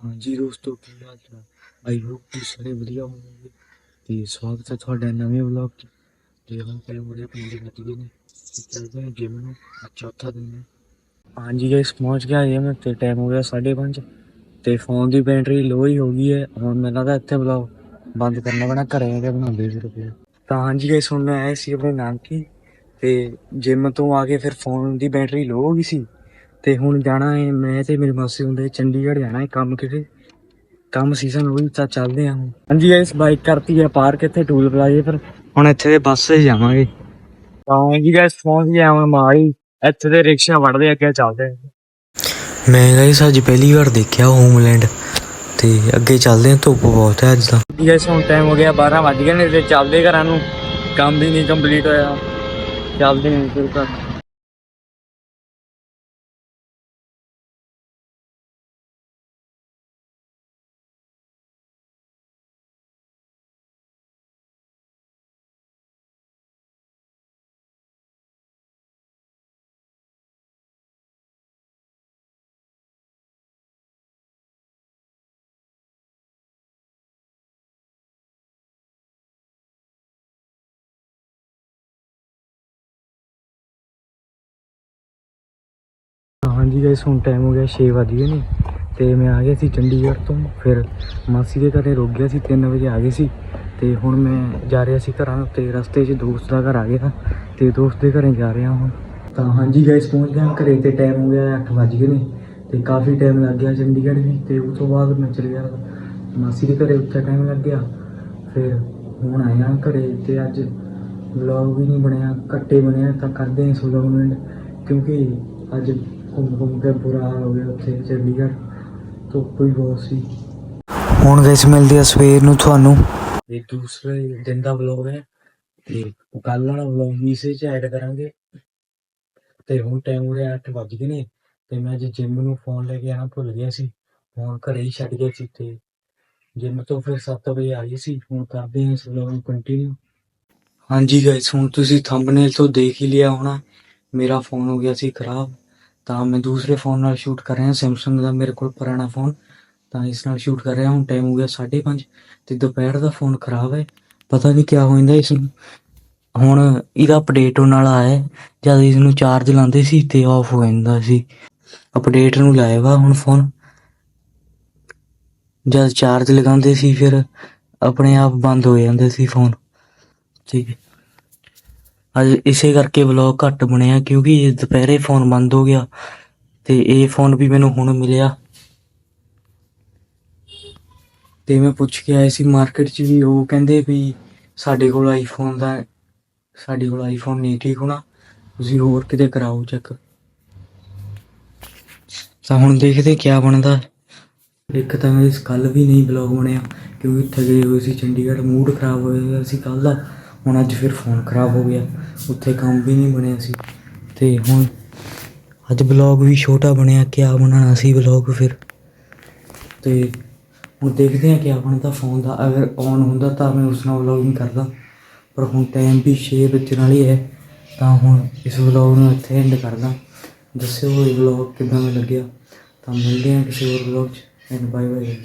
ਹਾਂਜੀ ਦੋਸਤੋ, ਕੀ ਹਾਲ ਚਾਲ? ਆਈ ਹੋਪ ਤੁਸੀਂ ਸਾਰੇ ਵਧੀਆ ਹੋਵੋਗੇ ਤੇ ਸਵਾਗਤ ਹੈ ਤੁਹਾਡਾ ਨਵੇਂ ਵਲੌਗ 'ਚ ਤੇ ਹੁਣ ਪਹਿਲੇ ਮੁੜੇ ਪਿੰਡ ਨਤੀਜੇ ਨੇ ਤੇ ਚੱਲਦੇ ਹਾਂ ਜਿਮ ਨੂੰ। ਅੱਜ ਚੌਥਾ ਦਿਨ ਹੈ। ਹਾਂਜੀ ਗਾਇਸ ਪਹੁੰਚ ਗਿਆ ਜਿਮ ਤੇ ਟਾਈਮ ਹੋ ਗਿਆ 5:30 ਤੇ ਫੋਨ ਦੀ ਬੈਟਰੀ ਲੋ ਹੀ ਹੋ ਗਈ ਹੈ। ਹੁਣ ਮੈਨੂੰ ਲੱਗਦਾ ਇੱਥੇ ਵਲੌਗ ਬੰਦ ਕਰਨਾ ਪੈਣਾ, ਘਰੇ ਆ ਕੇ ਬਣਾਉਂਦੇ ਫਿਰ ਫਿਰ ਤਾਂ ਹਾਂਜੀ ਗਾਇਸ ਹੁਣ ਮੈਂ ਆਇਆ ਸੀ ਆਪਣੇ ਨਾਨਕੀ। ਤੇ ਜਿਮ ਤੋਂ ਆ ਕੇ ਫਿਰ ਫੋਨ ਦੀ ਬੈਟਰੀ ਲੋ ਹੋ ਗਈ ਸੀ। ਤੇ ਹੁਣ ਜਾਣਾ ਹੈ ਮੈਂ ਤੇ ਮੇਰੀ ਮਾਸੀ ਹੁੰਦੇ ਚੰਡੀਗੜ੍ਹ ਜਾਣਾ ਹੈ ਕੰਮ ਕਿਤੇ। ਕੰਮ ਸੀਜ਼ਨ ਹੋਈ ਤਾਂ ਚੱਲਦੇ ਹਾਂ ਹੁਣ। ਹਾਂਜੀ ਇਸ ਬਾਈਕ ਕਰਤੀ ਹੈ ਪਾਰਕ ਇੱਥੇ ਟੂਲ ਪਲਾਜ਼ੇ ਪਰ। ਹੁਣ ਇੱਥੇ ਦੇ ਬੱਸ 'ਤੇ ਜਾਵਾਂਗੇ। ਤਾਂ ਹਾਂਜੀ ਗਾਇਸ ਪਹੁੰਚ ਗਿਆ ਹੁਣ ਮਾਰੀ ਇੱਥੇ ਦੇ ਰਿਕਸ਼ਾ ਵੜਦੇ ਅੱਗੇ ਚੱਲਦੇ ਮੈਂ ਗਾਇਸ ਅੱਜ ਪਹਿਲੀ ਵਾਰ ਦੇਖਿਆ ਹੋਮਲੈਂਡ ਤੇ ਅੱਗੇ ਚੱਲਦੇ ਹਾਂ ਧੁੱਪ ਬਹੁਤ ਹੈ ਅੱਜ ਤਾਂ। ਗਾਇਸ ਹੁਣ ਟਾਈਮ ਹੋ ਗਿਆ 12 ਵੱਜ ਗਏ ਨੇ ਤੇ ਚੱਲਦੇ ਘਰਾਂ ਨੂੰ। ਕੰਮ ਵੀ ਨਹੀਂ ਕੰਪਲੀਟ ਹੋਇਆ। ਚੱਲਦੇ ਹਾਂ ਫਿਰ ਘਰ ਹਾਂਜੀ ਗਾਇਸ ਹੁਣ ਟਾਈਮ ਹੋ ਗਿਆ 6 ਵਜ ਗਏ ਨੇ ਤੇ ਮੈਂ ਆ ਗਿਆ ਸੀ ਚੰਡੀਗੜ੍ਹ ਤੋਂ। ਫਿਰ ਮਾਸੀ ਦੇ ਘਰੇ ਰੁਕ ਗਿਆ ਸੀ 3 ਵਜੇ ਆ ਗਏ ਸੀ ਤੇ ਹੁਣ ਮੈਂ ਜਾ ਰਿਹਾ ਸੀ ਘਰਾਂ ਨੂੰ ਤੇ ਰਸਤੇ 'ਚ ਦੋਸਤ ਦਾ ਘਰ ਆ ਗਿਆ ਤੇ ਦੋਸਤ ਦੇ ਘਰੇ ਜਾ ਰਿਹਾ ਹੁਣ। ਤਾਂ ਹਾਂਜੀ ਗਾਇਸ ਪਹੁੰਚ ਗਿਆ ਘਰੇ ਤੇ ਟਾਈਮ ਹੋ ਗਿਆ 8 ਵਜ ਗਏ ਨੇ ਤੇ ਕਾਫੀ ਟਾਈਮ ਲੱਗ ਗਿਆ ਚੰਡੀਗੜ੍ਹ ਵੀ ਤੇ ਉਸ ਤੋਂ ਬਾਅਦ ਮੈਂ ਚਲ ਗਿਆ ਮਾਸੀ ਦੇ ਘਰੇ, ਉੱਥੇ ਟਾਈਮ ਲੱਗ ਗਿਆ। ਫਿਰ ਹੁਣ ਆਇਆ ਘਰੇ ਤੇ ਅੱਜ ਵਲੌਗ ਵੀ ਨਹੀਂ ਬਣਿਆ, ਘੱਟੇ ਬਣਿਆ ਤਾਂ ਕਰਦੇ ਹਾਂ ਇਸ ਵਲੌਗ ਕਿਉਂਕਿ ਅੱਜ ਘੁੰਮ ਘੁੰਮ ਕੇ ਬੁਰਾ ਹਾਲ ਹੋ ਗਿਆ ਉੱਥੇ ਚੰਡੀਗੜ੍ਹ ਧੁੱਪ ਵੀ ਬਹੁਤ ਸੀ। ਹੁਣ ਗਾਇਸ ਮਿਲਦੇ ਆ ਸਵੇਰ ਨੂੰ ਤੁਹਾਨੂੰ। ਇਹ ਦੂਸਰੇ ਦਿਨ ਦਾ ਵਲੌਗ ਹੈ ਤੇ ਕੱਲ ਵਾਲਾ ਵਲੌਗ ਵੀ ਇਸੇ ਚ ਐਡ ਕਰਾਂਗੇ। ਤੇ ਹੁਣ ਟਾਈਮ ਹੋ ਰਿਹਾ 8 ਵੱਜ ਨੇ ਤੇ ਮੈਂ ਅੱਜ ਜਿਮ ਨੂੰ ਫੋਨ ਲੈ ਕੇ ਆਣਾ ਭੁੱਲ ਗਿਆ ਸੀ। ਫੋਨ ਘਰੇ ਹੀ ਛੱਡ ਗਿਆ ਸੀ ਤੇ ਜਿਮ ਤੋਂ ਫਿਰ 7 ਵਜੇ ਆ ਗਏ ਸੀ। ਹੁਣ ਕਰਦੇ ਹਾਂ ਇਸ ਵਲੌਗ ਨੂੰ ਕੰਟੀਨਿਊ ਹਾਂਜੀ ਗਾਇਸ ਹੁਣ ਤੁਸੀਂ ਥੰਬਨੇਲ ਤੋਂ ਦੇਖ ਹੀ ਲਿਆ ਹੋਣਾ। ਮੇਰਾ ਫੋਨ ਹੋ ਗਿਆ ਸੀ ਖਰਾਬ। ਤਾਂ ਮੈਂ ਦੂਸਰੇ ਫੋਨ ਨਾਲ ਸ਼ੂਟ ਕਰ ਰਿਹਾ ਸੈਮਸੰਗ ਦਾ ਮੇਰੇ ਕੋਲ ਪੁਰਾਣਾ ਫੋਨ ਤਾਂ ਇਸ ਨਾਲ ਸ਼ੂਟ ਕਰ ਰਿਹਾ, ਹੁਣ ਟਾਈਮ ਹੋ ਗਿਆ 5:30 ਤੇ ਦੁਪਹਿਰ ਦਾ ਫੋਨ ਖਰਾਬ ਹੈ, ਪਤਾ ਨਹੀਂ ਕਿਆ ਹੋ ਜਾਂਦਾ ਇਸ ਨੂੰ। ਹੁਣ ਇਹਦਾ ਅਪਡੇਟ ਹੋਣ ਵਾਲਾ ਹੈ ਜਦ ਇਸ ਨੂੰ ਚਾਰਜ ਲਾਉਂਦੇ ਸੀ ਤੇ ਆਫ ਹੋ ਜਾਂਦਾ ਸੀ। ਅਪਡੇਟ ਨੂੰ ਲਾਇਆ ਵਾ ਹੁਣ ਫੋਨ ਜਦ ਚਾਰਜ ਲਗਾਉਂਦੇ ਸੀ, ਫਿਰ ਆਪਣੇ ਆਪ ਬੰਦ ਹੋ ਜਾਂਦੇ ਸੀ ਫੋਨ ਠੀਕ ਹੈ। ਅੱਜ ਇਸੇ ਕਰਕੇ ਵਲੌਗ ਘੱਟ ਬਣਿਆ ਕਿਉਂਕਿ ਇਹ ਦੁਪਹਿਰੇ ਫੋਨ ਬੰਦ ਹੋ ਗਿਆ ਤੇ ਇਹ ਫੋਨ ਵੀ ਮੈਨੂੰ ਹੁਣ ਮਿਲਿਆ। ਤੇ ਮੈਂ ਪੁੱਛ ਕੇ ਆਇਆ ਸੀ ਮਾਰਕੀਟ 'ਚ ਵੀ, ਉਹ ਕਹਿੰਦੇ ਵੀ ਸਾਡੇ ਕੋਲ ਆਈਫੋਨ ਦਾ, ਸਾਡੇ ਕੋਲ ਆਈਫੋਨ ਨਹੀਂ ਠੀਕ ਹੋਣਾ। ਤੁਸੀਂ ਹੋਰ ਕਿਤੇ ਕਰਾਓ ਚੈੱਕ ਤਾਂ ਹੁਣ ਦੇਖਦੇ ਕਿਆ ਬਣਦਾ। ਇੱਕ ਤਾਂ ਮੈਂ ਇਸ ਕੱਲ ਵੀ ਨਹੀਂ ਬਲੌਗ ਬਣਿਆ ਕਿਉਂਕਿ ਉੱਥੇ ਗਏ ਹੋਏ ਸੀ ਚੰਡੀਗੜ੍ਹ ਮੂਡ ਖਰਾਬ ਹੋਇਆ ਹੋਇਆ ਸੀ ਕੱਲ ਦਾ। ਹੁਣ ਅੱਜ ਫਿਰ ਫੋਨ ਖਰਾਬ ਹੋ ਗਿਆ। ਉੱਥੇ ਕੰਮ ਵੀ ਨਹੀਂ ਬਣਿਆ ਸੀ। ਤੇ ਹੁਣ ਅੱਜ ਬਲੌਗ ਵੀ ਛੋਟਾ ਬਣਿਆ, ਕਿਆ ਬਣਾਉਣਾ ਸੀ ਬਲੌਗ ਫਿਰ। ਤੇ ਹੁਣ ਦੇਖਦੇ ਹਾਂ ਕਿਆ ਬਣਦਾ ਫੋਨ ਦਾ। ਅਗਰ ਔਨ ਹੁੰਦਾ ਤਾਂ ਮੈਂ ਉਸ ਨਾਲ ਵਲੌਗਿੰਗ ਕਰਦਾ। ਪਰ ਹੁਣ ਟਾਈਮ ਵੀ 6 ਵੱਜਣ ਵਾਲੀ ਹੈ, ਤਾਂ ਹੁਣ ਇਸ ਵਲੌਗ ਨੂੰ ਇੱਥੇ ਐਂਡ ਕਰਦਾ। ਦੱਸਿਓ ਇਹ ਵਲੌਗ ਕਿੱਦਾਂ ਦਾ ਲੱਗਿਆ। ਤਾਂ ਮਿਲਦੇ ਹਾਂ ਕਿਸੇ ਹੋਰ ਵਲੌਗ 'ਚ। And bye bye